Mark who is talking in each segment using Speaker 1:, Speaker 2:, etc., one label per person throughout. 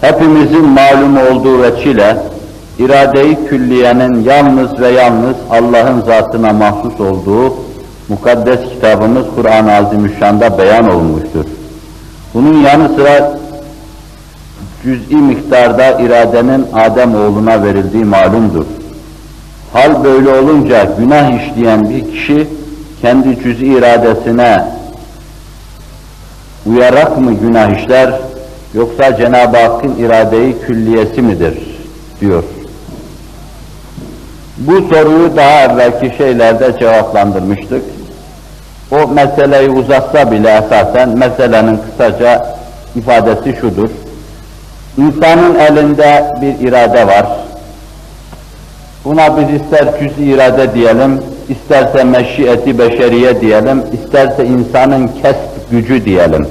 Speaker 1: Hepimizin malum olduğu veçile, irade-i külliyenin yalnız ve yalnız Allah'ın zatına mahsus olduğu mukaddes kitabımız Kur'an-ı Azimüşşan'da beyan olmuştur. Bunun yanı sıra cüz'i miktarda iradenin Adem oğluna verildiği malumdur. Hal böyle olunca günah işleyen bir kişi kendi cüz'i iradesine uyarak mı günah işler yoksa Cenab-ı Hakk'ın iradeyi külliyesi midir diyor. Bu soruyu daha evvelki şeylerde cevaplandırmıştık. O meseleyi uzatsa bile esasen meselenin kısaca ifadesi şudur. İnsanın elinde bir irade var. Buna biz ister cüz irade diyelim, isterse meşiyeti beşeriye diyelim, isterse insanın kesp gücü diyelim.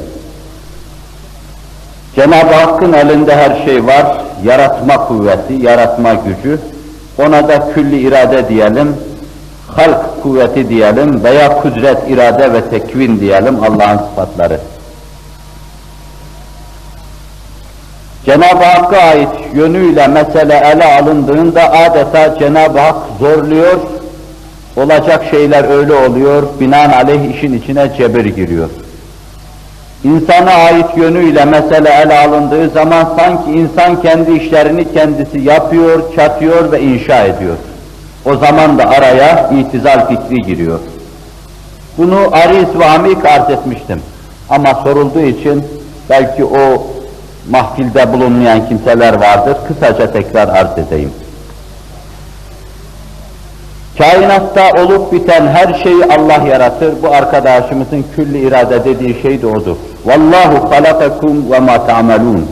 Speaker 1: Cenab-ı Hakk'ın elinde her şey var, yaratma kuvveti, yaratma gücü. Ona da külli irade diyelim, halk kuvveti diyelim veya kudret, irade ve tekvin diyelim Allah'ın sıfatları. Cenab-ı Hakk'a ait yönüyle mesele ele alındığında adeta Cenab-ı Hak zorluyor, olacak şeyler öyle oluyor, binaenaleyh işin içine cebir giriyor. İnsana ait yönüyle mesele ele alındığı zaman sanki insan kendi işlerini kendisi yapıyor, çatıyor ve inşa ediyor. O zaman da araya itizal fikri giriyor. Bunu ariz ve amik arz etmiştim. Ama sorulduğu için belki o mahfilde bulunmayan kimseler vardır. Kısaca tekrar arz edeyim. Kainatta olup biten her şeyi Allah yaratır. Bu arkadaşımızın külli irade dediği şey de odur. Vallahu halakakum ve ma ta'malun.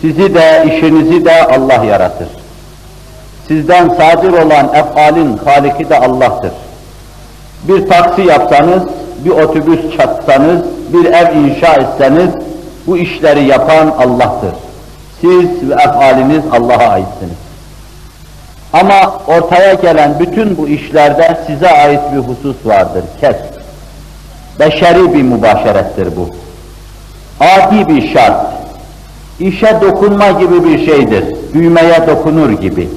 Speaker 1: Sizi de işinizi de Allah yaratır. Sizden sadir olan efalin haliki de Allah'tır. Bir taksi yapsanız, bir otobüs çatsanız, bir ev inşa etseniz, bu işleri yapan Allah'tır. Siz ve efaliniz Allah'a aitsiniz. Ama ortaya gelen bütün bu işlerde size ait bir husus vardır, kes. Beşeri bir mübaşerettir bu. Adi bir şart. İşe dokunma gibi bir şeydir. Düğmeye dokunur gibi.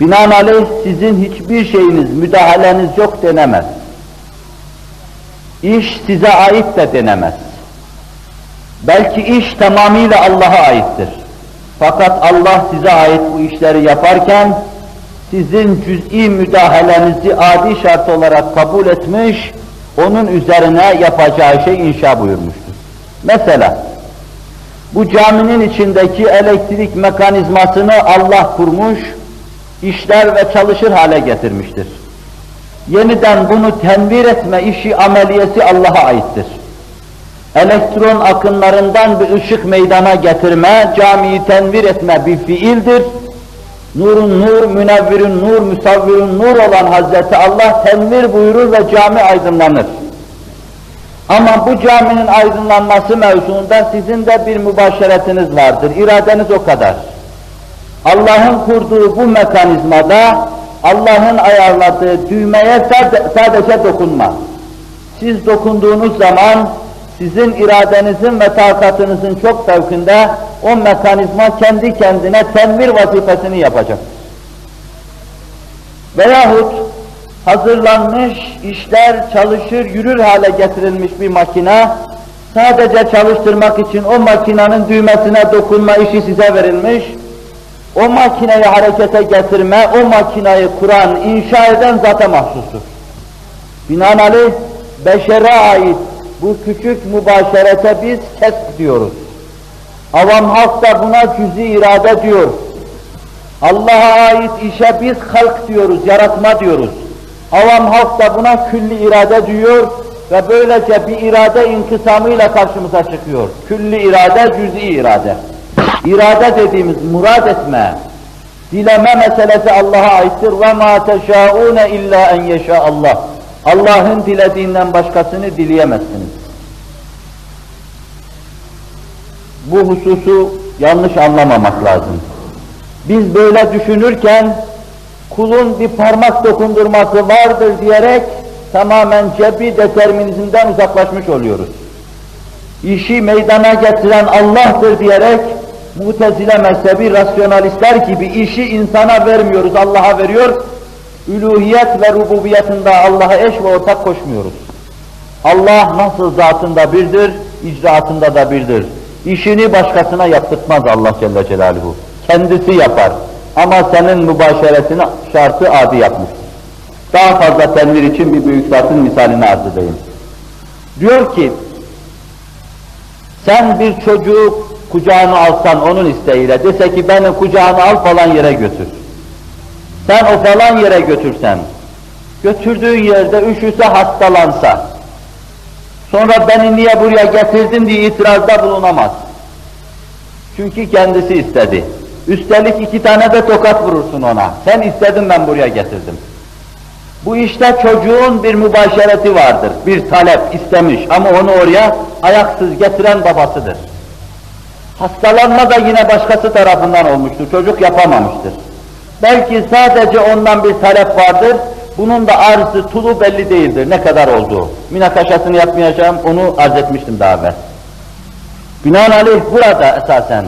Speaker 1: Binaenaleyh sizin hiçbir şeyiniz, müdahaleniz yok denemez. İş size ait de denemez. Belki iş tamamıyla Allah'a aittir. Fakat Allah size ait bu işleri yaparken sizin cüz'i müdahalenizi adi şart olarak kabul etmiş, onun üzerine yapacağı şey inşa buyurmuştur. Mesela bu caminin içindeki elektrik mekanizmasını Allah kurmuş, işler ve çalışır hale getirmiştir. Yeniden bunu tenvir etme işi ameliyesi Allah'a aittir elektron akınlarından bir ışık meydana getirme, camiyi tenvir etme bir fiildir. Nurun nur, münevvirün nur, müsavvirün nur olan Hazreti Allah tenvir buyurur ve cami aydınlanır. Ama bu caminin aydınlanması mevzuunda sizin de bir mübaşeretiniz vardır, iradeniz o kadar. Allah'ın kurduğu bu mekanizmada Allah'ın ayarladığı düğmeye sadece dokunma. Siz dokunduğunuz zaman sizin iradenizin ve takatınızın çok fevkinde o mekanizma kendi kendine tenvir vazifesini yapacaktır. Veyahut hazırlanmış, işler çalışır, yürür hale getirilmiş bir makine, sadece çalıştırmak için o makinenin düğmesine dokunma işi size verilmiş, o makineyi harekete getirme, o makineyi kuran, inşa eden zata mahsustur. Binaenaleyh beşere ait bu küçük mübaşerete biz kesb diyoruz. Avam halk da buna cüzi irade diyor. Allah'a ait işe biz halk diyoruz, yaratma diyoruz. Avam halk da buna külli irade diyor ve böylece bir irade inkısamıyla karşımıza çıkıyor. Külli irade, cüz'i irade. İrade dediğimiz murad etme, dileme meselesi Allah'a aittir. Ve ma teşaune illa en yeşa Allah. Allah'ın dilediğinden başkasını dileyemezsiniz. Bu hususu yanlış anlamamak lazım. Biz böyle düşünürken kulun bir parmak dokundurması vardır diyerek tamamen cebi determinizmden uzaklaşmış oluyoruz. İşi meydana getiren Allah'tır diyerek Mutezile mezhebi rasyonalistler gibi işi insana vermiyoruz, Allah'a veriyor. Üluhiyet ve rububiyetinde Allah'a eş ve ortak koşmuyoruz. Allah nasıl zatında birdir, icraatında da birdir. İşini başkasına yaptırtmaz Allah Celle Celaluhu. Kendisi yapar. Ama senin mübaşeretini şartı adi yapmıştır. Daha fazla tenvir için bir büyük zatın misalini arz edeyim. Diyor ki, sen bir çocuğu kucağına alsan onun isteğiyle, dese ki beni kucağına al falan yere götür. Sen o falan yere götürsen, götürdüğün yerde üşüse hastalansa, sonra beni niye buraya getirdin diye itirazda bulunamaz. Çünkü kendisi istedi. Üstelik iki tane de tokat vurursun ona. Sen istedin ben buraya getirdim. Bu işte çocuğun bir mübaşereti vardır. Bir talep istemiş ama onu oraya ayaksız getiren babasıdır. Hastalanma da yine başkası tarafından olmuştur. Çocuk yapamamıştır. Belki sadece ondan bir talep vardır. Bunun da arzı, tulu belli değildir. Ne kadar olduğu. Münakaşasını yapmayacağım. Onu arz etmiştim daha evvel. Binaenaleyh burada esasen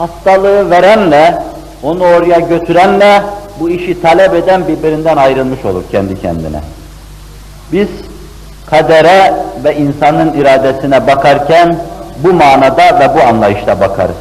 Speaker 1: hastalığı verenle, onu oraya götürenle bu işi talep eden birbirinden ayrılmış olur kendi kendine. Biz kadere ve insanın iradesine bakarken bu manada ve bu anlayışla bakarız.